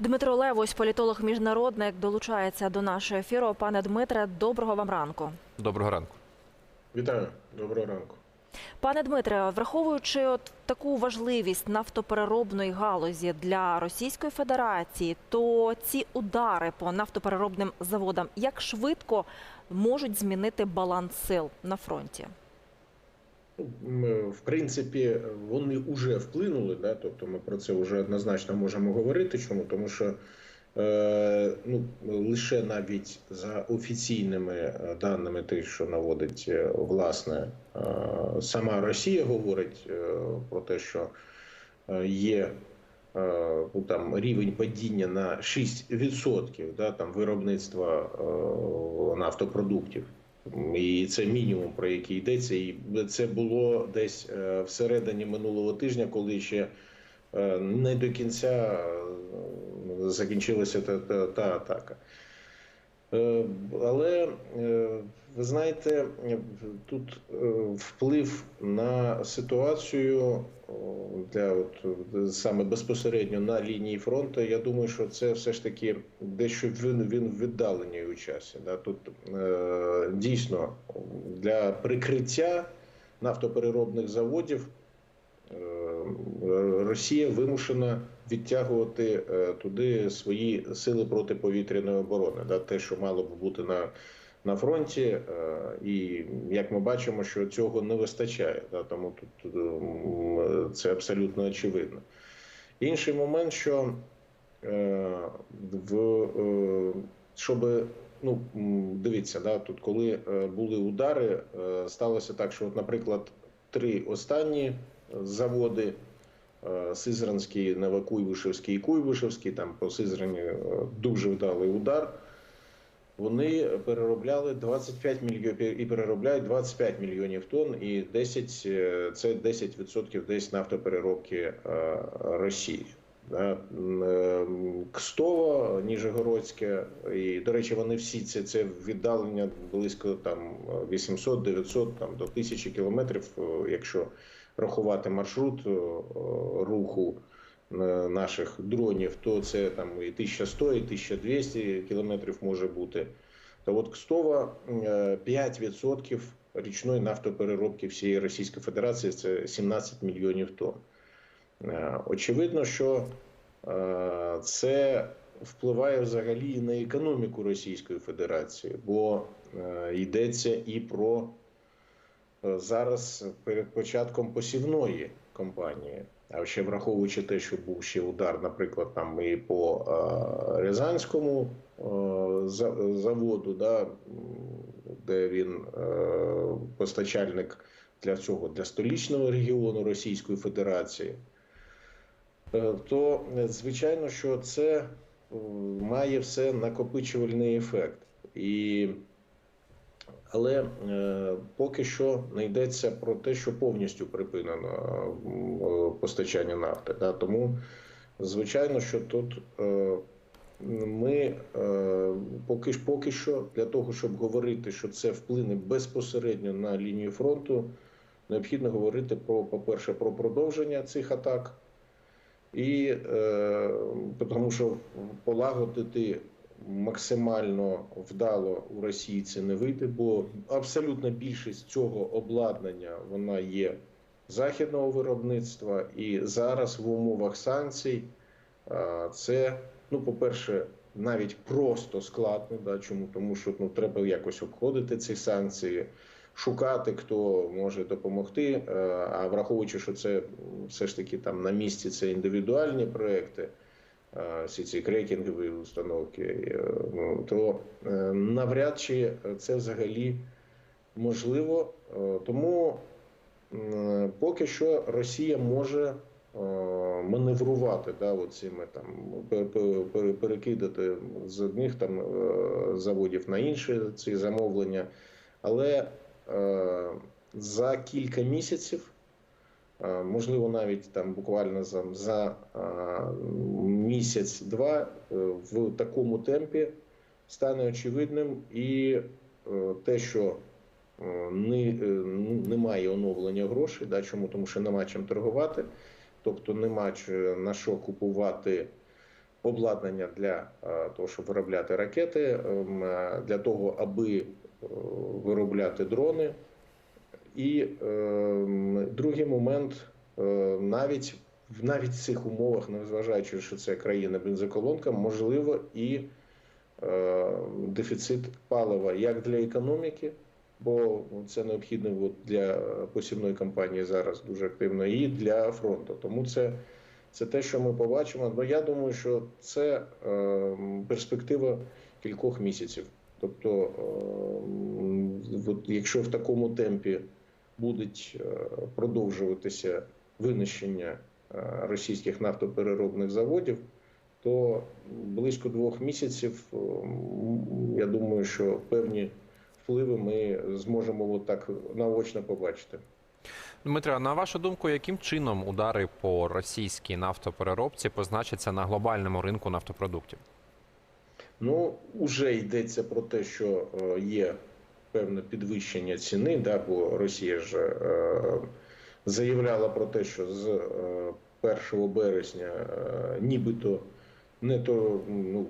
Дмитро Левось, політолог міжнародник, долучається до нашого ефіру. Пане Дмитре, доброго вам ранку. Доброго ранку. Вітаю, доброго ранку. Пане Дмитре, враховуючи от таку важливість нафтопереробної галузі для Російської Федерації, то ці удари по нафтопереробним заводам як швидко можуть змінити баланс сил на фронті? В принципі, вони вже вплинули, да? тобто ми про це вже однозначно можемо говорити. Чому? Тому що е, ну, лише навіть за офіційними е, даними, тих, що наводить е, власне е, сама Росія, говорить е, про те, що е, є. ну, Там рівень падіння на 6% да, там, виробництва нафтопродуктів. І це мінімум, про який йдеться. І це було десь е, всередині минулого тижня, коли ще е, не до кінця е, закінчилася та, та, та атака. Е, Але е, ви знаєте, тут е, вплив на ситуацію для от саме безпосередньо на лінії фронту. Я думаю, що це все ж таки дещо він він віддалений у часі. Да? Тут дійсно для прикриття нафтопереробних заводів Росія вимушена відтягувати е, туди свої сили протиповітряної оборони. Да? Те, що мало б бути на, на фронті, е, і як ми бачимо, що цього не вистачає. Да? Тому тут це абсолютно очевидно. Інший момент, що е, в щоб ну дивіться, да, тут коли були удари, сталося так, що, от, наприклад, три останні заводи. Е, Сизранський, Новокуйбишевський і Куйбишевський, там по Сизрані е, дуже вдалий удар. Вони переробляли 25 мільйонів і переробляють 25 мільйонів тонн, і 10, е, це 10% десь нафтопереробки Росії. Кстово, Ніжегородське, і, до речі, вони всі це, це віддалення близько там 800-900 там, до 1000 кілометрів, якщо рахувати маршрут е, руху е, наших дронів, то це там і 1100, і 1200 кілометрів може бути. То от Кстово е, 5% річної нафтопереробки всієї Російської Федерації це 17 мільйонів тонн. Е, Очевидно, що е, це впливає взагалі на економіку Російської Федерації, бо е, йдеться і про е, зараз перед початком посівної кампанії. А ще враховуючи те, що був ще удар, наприклад, там і по е, Рязанському е, заводу, да, де він е, постачальник для цього для столічного регіону Російської Федерації, е, то е, звичайно, що це е, має все накопичувальний ефект. І але е, поки що не йдеться про те, що повністю припинено е, постачання нафти. Да? Тому, звичайно, що тут е, ми е, поки, поки що для того, щоб говорити, що це вплине безпосередньо на лінію фронту, необхідно говорити про, по-перше, про продовження цих атак. І е, тому що полагодити максимально вдало у Росії це не вийде, бо абсолютна більшість цього обладнання вона є західного виробництва, і зараз в умовах санкцій це, ну, по-перше, навіть просто складно. Да, чому? Тому що ну, треба якось обходити ці санкції, шукати, хто може допомогти. А враховуючи, що це все ж таки там на місці це індивідуальні проекти. Е, Всі ці крекінгові установки, е, ну, то е, навряд чи це взагалі можливо. Тому поки що Росія може маневрувати да, от там пе- пе- пе- перекидати з одних там заводів на інші ці замовлення, але за кілька місяців. Е, Можливо, навіть там буквально за, за е, місяць-два е, в такому темпі стане очевидним і те, що не, немає оновлення грошей. Да, чому? Тому що нема чим торгувати, тобто нема на що купувати обладнання для того, щоб виробляти ракети, ем, для того, аби виробляти дрони. І ем, другий момент, е, навіть навіть в цих умовах, незважаючи, що це країна бензоколонка, можливо і е, дефіцит палива як для економіки, бо це необхідно для посівної кампанії зараз дуже активно, і для фронту. Тому це, це те, що ми побачимо. Ну я думаю, що це е, перспектива кількох місяців. Тобто, е, якщо в такому темпі будуть е, продовжуватися винищення е, російських нафтопереробних заводів, то близько двох місяців е, я думаю, що певні впливи ми зможемо так наочно побачити. Дмитре, а на вашу думку, яким чином удари по російській нафтопереробці позначаться на глобальному ринку нафтопродуктів? Ну, уже йдеться про те, що є певне підвищення ціни, да, бо Росія ж е, заявляла про те, що з е, 1 березня е, нібито не, то, ну,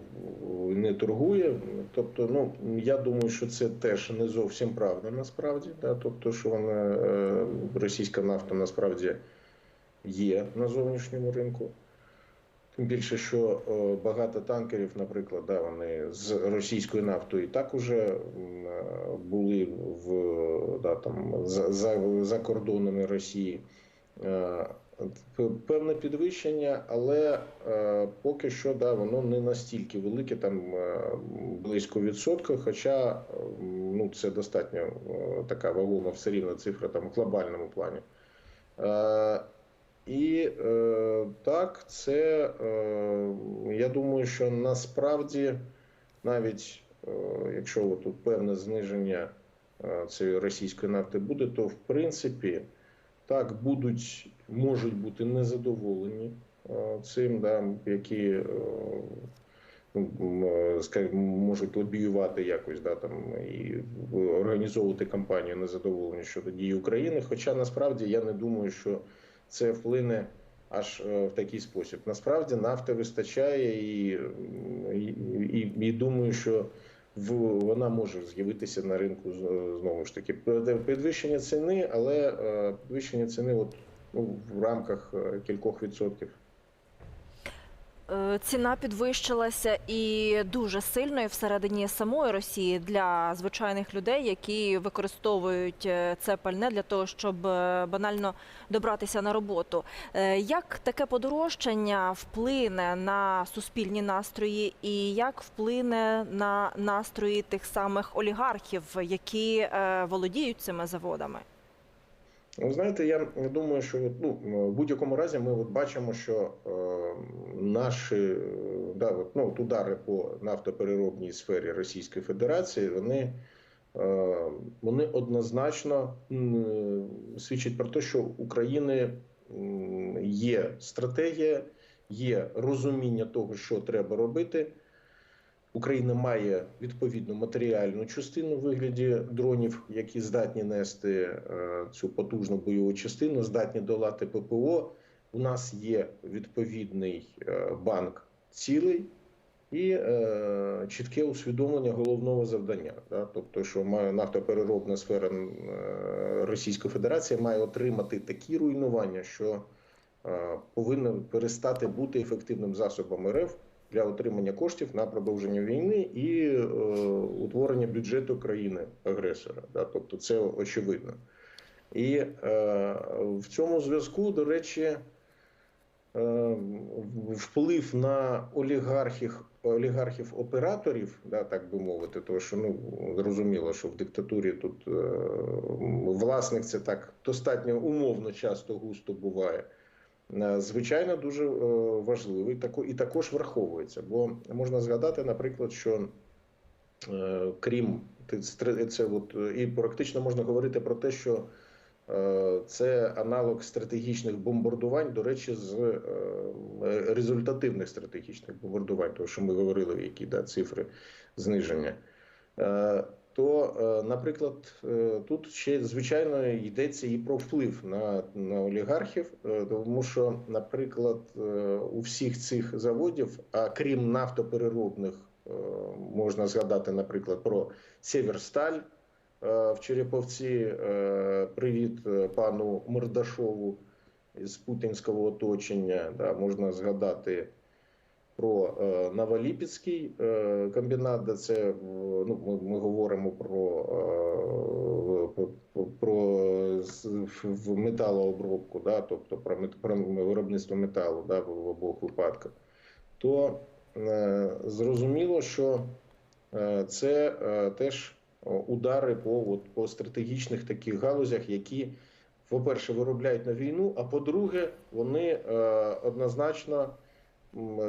не торгує. Тобто, ну, я думаю, що це теж не зовсім правда насправді. Да, тобто, що вона, е, російська нафта насправді є на зовнішньому ринку. Тим більше, що е, багато танкерів, наприклад, да, вони з російською нафтою і так уже е, були в да, там, за, за, за кордонами Росії. Е, Певне підвищення, але е, поки що да, воно не настільки велике, там е, близько відсотка, хоча е, ну, це достатньо е, така вагома все рівно цифра там, в глобальному плані. Е, і е, так, це е, я думаю, що насправді навіть е, якщо тут певне зниження е, цієї російської нафти буде, то в принципі так будуть можуть бути незадоволені е, цим, да, які е, ну, е, можуть лобіювати якось да, там, і організовувати кампанію незадоволення щодо дії України. Хоча насправді я не думаю, що це вплине аж е, в такий спосіб. Насправді нафти вистачає, і, і, і, думаю, що в, вона може з'явитися на ринку знову ж таки. Підвищення ціни, але е, підвищення ціни от, ну, в рамках е, кількох відсотків. Е, Ціна підвищилася і дуже сильно і всередині самої Росії для звичайних людей, які використовують е, це пальне для того, щоб е, банально добратися на роботу. Як таке подорожчання вплине на суспільні настрої, і як вплине на настрої тих самих олігархів, які володіють цими заводами? Ви знаєте, я думаю, що ну, в будь-якому разі ми от бачимо, що е, наші е, да, от, ну, от удари по нафтопереробній сфері Російської Федерації вони, е, вони однозначно м, свідчать про те, що у України є стратегія, є розуміння того, що треба робити. Україна має відповідну матеріальну частину в вигляді дронів, які здатні нести е, цю потужну бойову частину, здатні долати ППО. У нас є відповідний е, банк цілей і е, чітке усвідомлення головного завдання. Да? Тобто, що має нафтопереробна сфера Російської Федерації має отримати такі руйнування, що е, повинна перестати бути ефективним засобом РФ для отримання коштів на продовження війни і е, утворення бюджету країни агресора. Да? Тобто це очевидно. І е, в цьому зв'язку, до речі, е, вплив на олігархів, олігархів операторів, да, так би мовити, тому що ну зрозуміло, що в диктатурі тут е, власник це так достатньо умовно часто густо буває. Е, Звичайно, дуже е, важливий і також враховується. Бо можна згадати, наприклад, що е, крім це от, і практично можна говорити про те, що це аналог стратегічних бомбардувань, до речі, з результативних стратегічних бомбардувань, тому що ми говорили, які да, цифри зниження. То, е, наприклад, е, тут ще звичайно йдеться і про вплив на, на олігархів, е, тому що, наприклад, у всіх цих заводів, а крім нафтопереробних, можна згадати, наприклад, про Сєвєрсталь е, в Череповці. Привіт пану Мордашову з путінського оточення. Да, можна згадати про е, Новоліпецький е, комбінат, де це ну, ми, ми говоримо про, е, про, металообробку, да, тобто про, про виробництво металу да, в обох випадках, то е, зрозуміло, що це е, теж удари по, от, по стратегічних таких галузях, які, по-перше, виробляють на війну, а по-друге, вони е, однозначно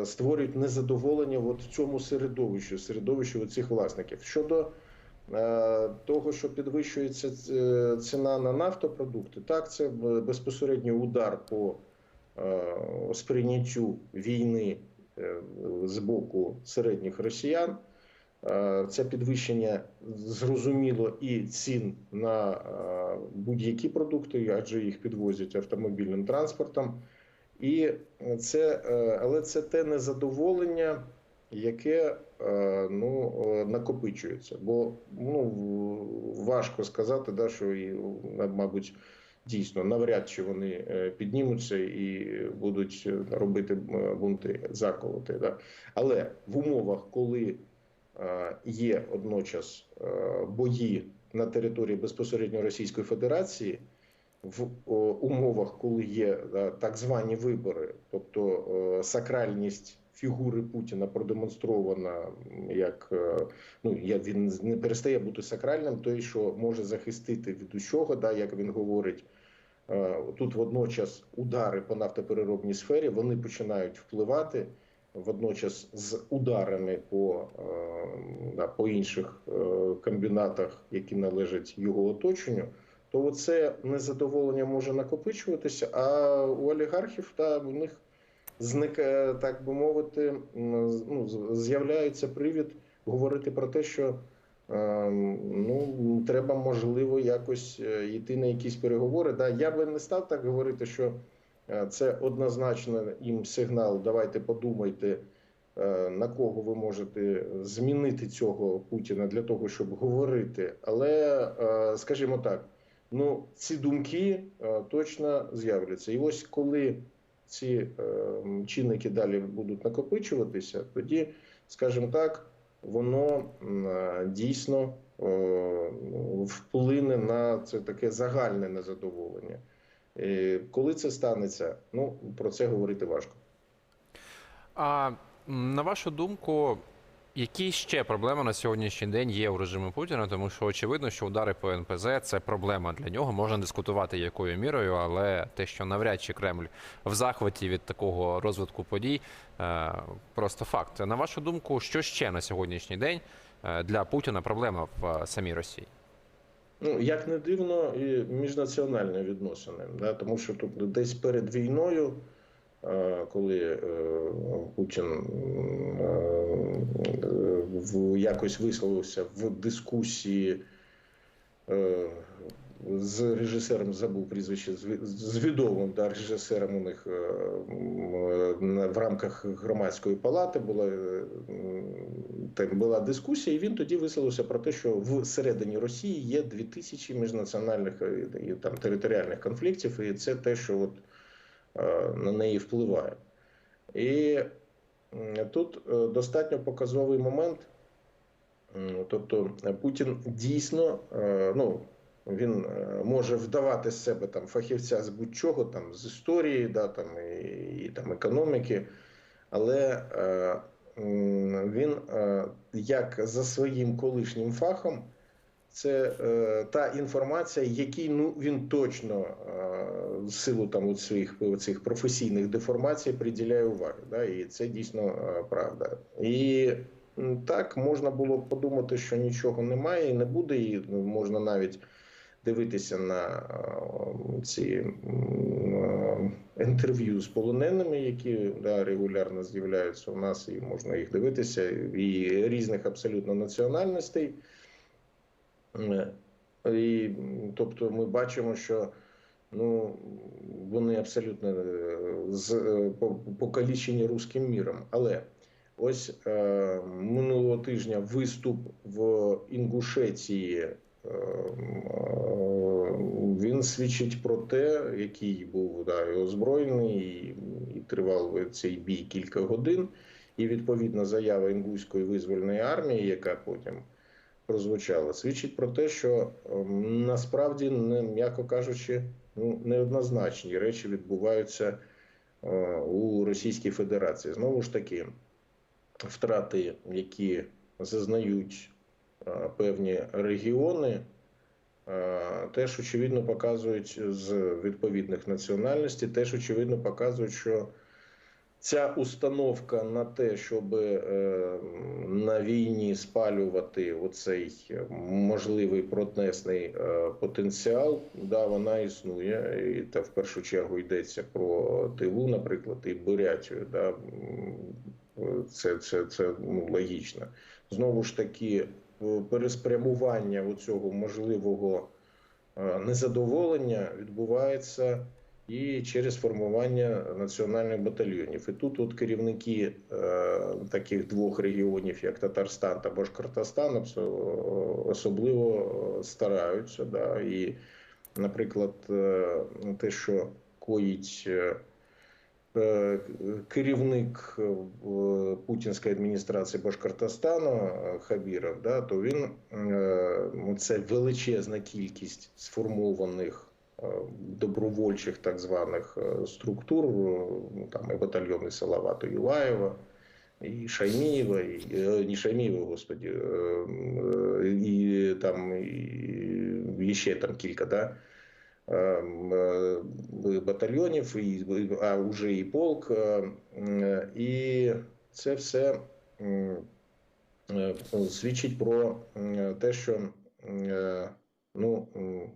створюють незадоволення от в цьому середовищі, середовищі цих власників. Щодо е, того, що підвищується ціна на нафтопродукти, так це безпосередньо удар по е, сприйняттю війни е, з боку середніх росіян. Е, Це підвищення зрозуміло і цін на е, будь-які продукти, адже їх підвозять автомобільним транспортом. І це, е, але це те незадоволення, яке е, ну, е, накопичується. Бо ну, важко сказати, да, що і, мабуть, дійсно навряд чи вони е, піднімуться і будуть е, робити е, бунти, заколоти. Да. Але в умовах, коли е, є одночас е, бої на території безпосередньо Російської Федерації, в умовах, коли є е, так звані вибори, тобто е, сакральність фігури Путіна продемонстрована як е, ну як він не перестає бути сакральним, той, що може захистити від усього, да, як він говорить. Е, Тут водночас удари по нафтопереробній сфері вони починають впливати водночас з ударами по, е, по інших е, комбінатах, які належать його оточенню то це незадоволення може накопичуватися, а у олігархів та у них зникає, так би мовити, ну, з'являється привід говорити про те, що е, ну, треба можливо якось е, йти на якісь переговори. Да, я би не став так говорити, що е, це однозначно їм сигнал. Давайте подумайте. е, На кого ви можете змінити цього Путіна для того, щоб говорити, але скажімо так, Ну, ці думки е, точно з'являться. І ось коли ці е, чинники далі будуть накопичуватися, тоді, скажімо так, воно е, дійсно вплине на це таке загальне незадоволення. Коли це станеться, ну про це говорити важко. А на вашу думку, які ще проблеми на сьогоднішній день є у режиму Путіна? Тому що очевидно, що удари по НПЗ це проблема для нього. Можна дискутувати якою мірою, але те, що навряд чи Кремль в захваті від такого розвитку подій, е, просто факт. На вашу думку, що ще на сьогоднішній день е, для Путіна проблема в е, самій Росії? Ну, як не дивно, і міжнаціональні відносини, да, тому що тут десь перед війною, коли е, Путін е, якось висловився в дискусії е, з режисером, забув прізвище, з ві- відомим да, режисером у них в рамках громадської палати була, м, так, була дискусія, і він тоді висловився про те, що всередині Росії є 2000 міжнаціональних і там територіальних конфліктів, і це те, що от, на неї впливає. І тут е, достатньо показовий момент. Тобто е, Путін дійсно е, ну, він е, може вдавати з себе там фахівця з будь-чого, там з історії, да, там, і, і там економіки, але е, він е, як за своїм колишнім фахом, це е, та інформація, якій ну він точно е, силу там от своїх цих професійних деформацій приділяє уваги. Да, і це дійсно е, правда. І так можна було подумати, що нічого немає і не буде, і ну, можна навіть дивитися на е, ці е, інтерв'ю з полоненими, які да, регулярно з'являються у нас, і можна їх дивитися, і різних абсолютно національностей. Е, І, тобто, ми бачимо, що ну, вони абсолютно е, з, е, покалічені руським міром. Але ось е, минулого тижня виступ в Інгушетії. е, Він свідчить про те, який був да, і озброєний, і, і тривав цей бій кілька годин. І відповідна заява інгуської визвольної армії, яка потім прозвучала, свідчить про те, що ем, насправді, м'яко кажучи, ну, неоднозначні речі відбуваються е, у Російській Федерації. Знову ж таки, втрати, які зазнають е, певні регіони, е, теж очевидно показують з відповідних національностей, теж очевидно показують, що ця установка на те, щоб е, на війні спалювати оцей е, можливий протестний е, потенціал, да, вона існує. І та в першу чергу йдеться про Тиву, наприклад, і Бурятію. Да, це, це, це ну, логічно. Знову ж таки, переспрямування цього можливого незадоволення відбувається і через формування національних батальйонів. І тут от керівники е, таких двох регіонів, як Татарстан та Башкортостан, особливо стараються. Да, і, наприклад, е, те, що коїть. е, е, Керівник е, путінської адміністрації Башкортостану е, Хабіров, да, то він е, ну, це величезна кількість сформованих е, добровольчих так званих е, структур, е, ну, там і батальйони Салавату Юлаєва, і Шаймієва, і е, не Шаймієва, господі, е, е, і там і, ще там кілька, да, ем, е, батальйонів, і, а вже і полк. е, І це все е, свідчить про те, що е, ну, е,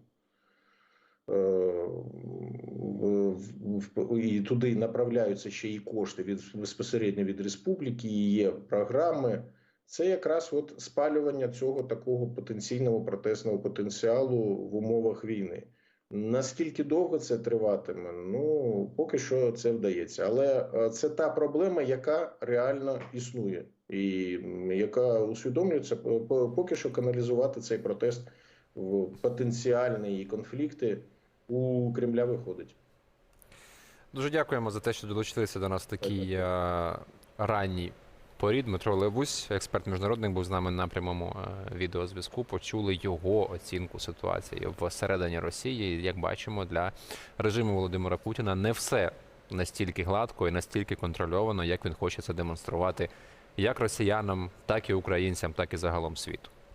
і туди направляються ще і кошти від безпосередньо від республіки, і є програми. Це якраз от спалювання цього такого потенційного протестного потенціалу в умовах війни. Наскільки довго це триватиме? Ну поки що це вдається, але е, це та проблема, яка реально існує, і яка усвідомлюється поки що каналізувати цей протест в потенціальні конфлікти у Кремля виходить. Дуже дякуємо за те, що долучилися до нас такій е, ранній порі. Дмитро Левусь, експерт міжнародник, був з нами на прямому е, відеозв'язку. Почули його оцінку ситуації всередині Росії. Як бачимо, для режиму Володимира Путіна не все настільки гладко і настільки контрольовано, як він хоче це демонструвати як росіянам, так і українцям, так і загалом світу.